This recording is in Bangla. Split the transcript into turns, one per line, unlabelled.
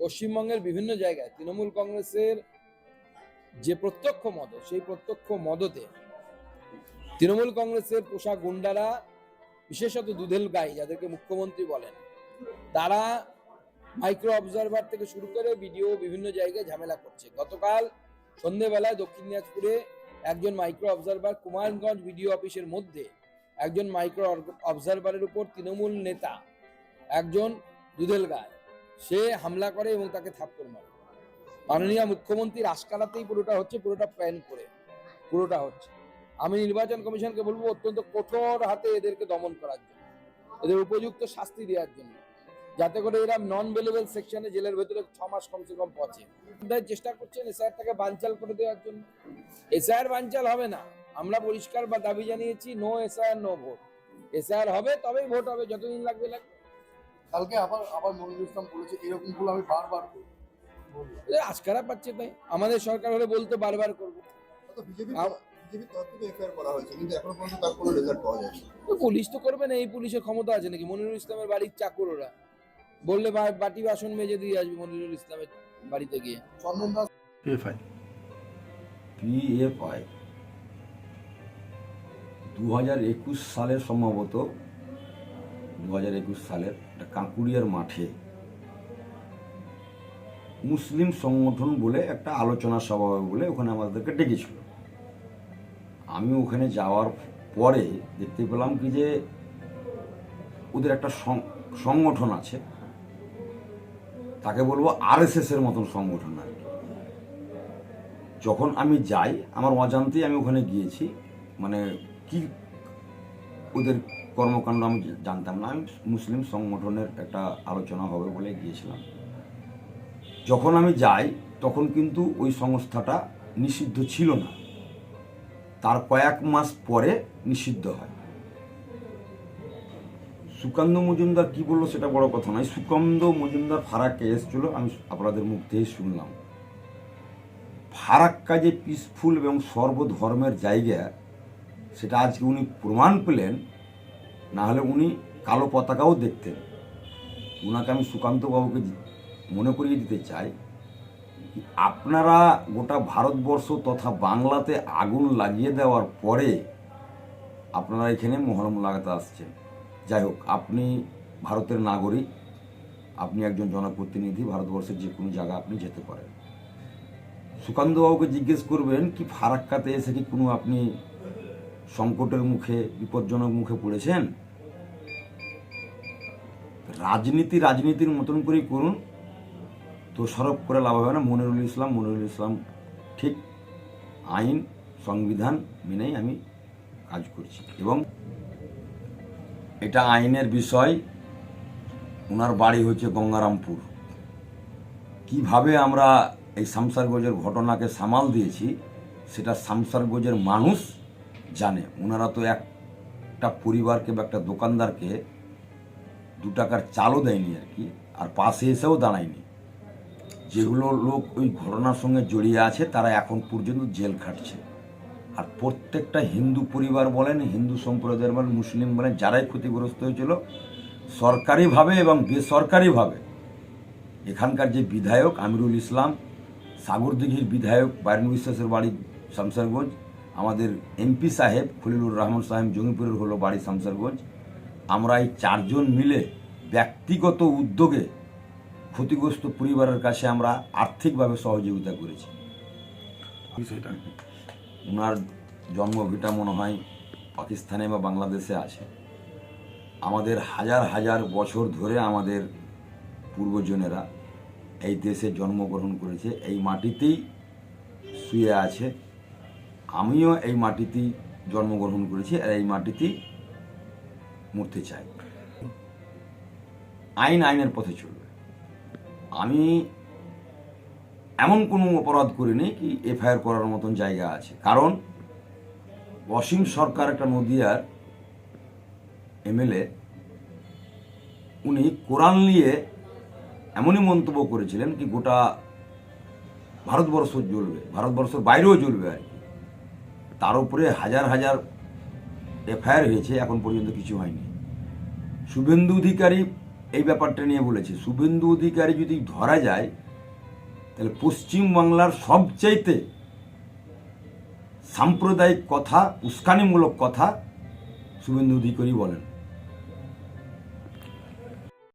পশ্চিমবঙ্গের বিভিন্ন জায়গায় তৃণমূল কংগ্রেসের যে প্রত্যক্ষ মদত, সেই প্রত্যক্ষ মদতে তৃণমূল কংগ্রেসের পোষা গুন্ডারা, বিশেষত দুধেল গাই, যাদেরকে মুখ্যমন্ত্রী বলেন, তারা মাইক্রো অবজারভার থেকে শুরু করে ভিডিও বিভিন্ন জায়গায় ঝামেলা করছে। গতকাল সন্ধেবেলায় দক্ষিণ দিনাজপুরে একজন মাইক্রো অবজারভার কুমারগঞ্জ ভিডিও অফিসের মধ্যে একজন মাইক্রো অবজারভারের উপর তৃণমূল নেতা, একজন দুধেল গায় সে হামলা করে এবং তাকে থাপ্পড় মারে। মাননীয় মুখ্যমন্ত্রীর আশকারাতেই পুরোটা হচ্ছে, পুরোটা প্ল্যান করে, পুরোটা হচ্ছে। আমি নির্বাচন কমিশনকে বলব, অত্যন্ত কঠোর হাতে এদেরকে দমন করার জন্য, এদের উপযুক্ত শাস্তি দেওয়ার জন্য, যাতে করে এরা নন ভেলেবল সেকশনে জেলের ভেতরে ছ মাস কমসে কম পচে। চেষ্টা করছেন এসআইআরটাকে বানচাল করে দেওয়ার জন্য। এসআইআর বানচাল হবে না। আমরা পরিষ্কার বা দাবি জানিয়েছি no SIR no vote SIR হবে, তবেই ভোট হবে, যতদিন লাগবে লাগবে।
কালকে আবার আবার মনিরুল ইসলাম বলেছে এরকম ভুল আমি বারবার করি
এ আজকারা পাচ্ছে তাই? আমাদের সরকার হলে বলতো বারবার করব।
তো বিজেপি
আম-
বিজেপি তরফ থেকে এফআইআর করা হয়েছে কিন্তু এখনও পর্যন্ত তার কোনো রেজাল্ট পাওয়া যায়নি।
তো পুলিশ তো করবে না এই পুলিশের ক্ষমতা আছে নাকি? মনিরুল ইসলামের বাড়ির চাকর ওরা বললে বা- বাটি বাসন মেজে দিয়ে আসবে মনিরুল ইসলামের বাড়িতে গিয়ে।
চন্দন দাস
পিএফআই
পিএফআই দু হাজার একুশ সালের সম্ভবত দু হাজার একুশ সালের একটা কাঁকুড়িয়ার মাঠে মুসলিম সংগঠন বলে একটা আলোচনা সভা বলে ওখানে আমাদেরকে ডেকেছিল। আমি ওখানে যাওয়ার পরে দেখতে পেলাম কি যে ওদের একটা সংগঠন আছে। তাকে বলব আরএসএস এর মতন সংগঠন আর কি। যখন আমি যাই, আমার অজান্তেই আমি ওখানে গিয়েছি মানে কি ওদের কর্মকাণ্ড আমি জানতাম না। আমি মুসলিম সংগঠনের একটা আলোচনা হবে বলে গিয়েছিলাম। যখন আমি যাই, তখন কিন্তু ওই সংস্থাটা নিষিদ্ধ ছিল না। তার কয়েক মাস পরে নিষিদ্ধ হয়। সুকান্ত মজুমদার কি বলল সেটা বড় কথা নয়। সুকান্ত মজুমদার ফারাককে এসেছিল, আমি আপনাদের মুখ থেকেই শুনলাম। ফারাক্কা যে পিসফুল এবং সর্বধর্মের জায়গা, সেটা আজকে উনি প্রমাণ পেলেন না হলে উনি কালো পতাকাও দেখতেন। ওনাকে আমি সুকান্তবাবুকে মনে করিয়ে দিতে চাই আপনারা গোটা ভারতবর্ষ তথা বাংলাতে আগুন লাগিয়ে দেওয়ার পরে আপনারা এখানে মহরম লাগাতে আসছেন। যাই হোক, আপনি ভারতের নাগরিক, আপনি একজন জনপ্রতিনিধি, ভারতবর্ষের যে কোনো জায়গা আপনি যেতে পারেন। সুকান্তবাবুকে জিজ্ঞেস করবেন, কি ফারাক্কাতে এসে কি কোনো আপনি সংকটের মুখে, বিপজ্জনক মুখে পড়েছেন? রাজনীতি রাজনীতির মতন করেই করুন। তো সরব করে লাভ হবে না। মনিরুল ইসলাম মনিরুল ইসলাম ঠিক আইন, সংবিধান মেনেই আমি কাজ করছি। এবং এটা আইনের বিষয়। ওনার বাড়ি হচ্ছে গঙ্গারামপুর। কীভাবে আমরা এই শামসারগঞ্জের ঘটনাকে সামাল দিয়েছি, সেটা শামসারগঞ্জের মানুষ জানে। ওনারা তো একটা পরিবারকে বা একটা দোকানদারকে দু টাকার চালও দেয়নি আর কি, আর পাশে এসেও দাঁড়ায়নি। যেগুলো লোক ওই ঘটনার সঙ্গে জড়িয়ে আছে, তারা এখন পর্যন্ত জেল খাটছে। আর প্রত্যেকটা হিন্দু পরিবার বলেন, হিন্দু সম্প্রদায়ের বলেন, মুসলিম বলেন, যারাই ক্ষতিগ্রস্ত হয়েছিল, সরকারিভাবে এবং বেসরকারিভাবে এখানকার যে বিধায়ক আমিরুল ইসলাম, সাগরদিঘির বিধায়ক বাইরন বিশ্বাসের বাড়ি, শামসারগঞ্জ আমাদের এমপি সাহেব খলিলুর রহমান সাহেব জঙ্গিপুরের হলো বাড়ি শামসারগঞ্জ। আমরা এই চারজন মিলে ব্যক্তিগত উদ্যোগে ক্ষতিগ্রস্ত পরিবারের কাছে আমরা আর্থিকভাবে সহযোগিতা করেছি। ওনার জন্মভিটা মনে হয় পাকিস্তানে বা বাংলাদেশে আছে। আমাদের হাজার হাজার বছর ধরে আমাদের পূর্বজনেরা এই দেশে জন্মগ্রহণ করেছে এই মাটিতেই শুয়ে আছে। আমিও এই মাটিতেই জন্মগ্রহণ করেছি আর এই মাটিতেই মরতে চাই। আইন আইনের পথে চলবে। আমি এমন কোনো অপরাধ করিনি কি এফআইআর করার মতন জায়গা আছে। কারণ অসীম সরকার একটা নদিয়ার এমএলএ, উনি কোরআন নিয়ে এমনই মন্তব্য করেছিলেন কি গোটা ভারতবর্ষ জ্বলবে, ভারতবর্ষের বাইরেও জ্বলবে আর তার উপরে হাজার হাজার এফআইআর হয়েছে, এখন পর্যন্ত কিছু হয়নি। শুভেন্দু অধিকারী এই ব্যাপারটা নিয়ে বলেছে, শুভেন্দু অধিকারী যদি ধরা যায়, তাহলে পশ্চিমবাংলার সবচাইতে সাম্প্রদায়িক কথা, উস্কানিমূলক কথা শুভেন্দু অধিকারী বলেন।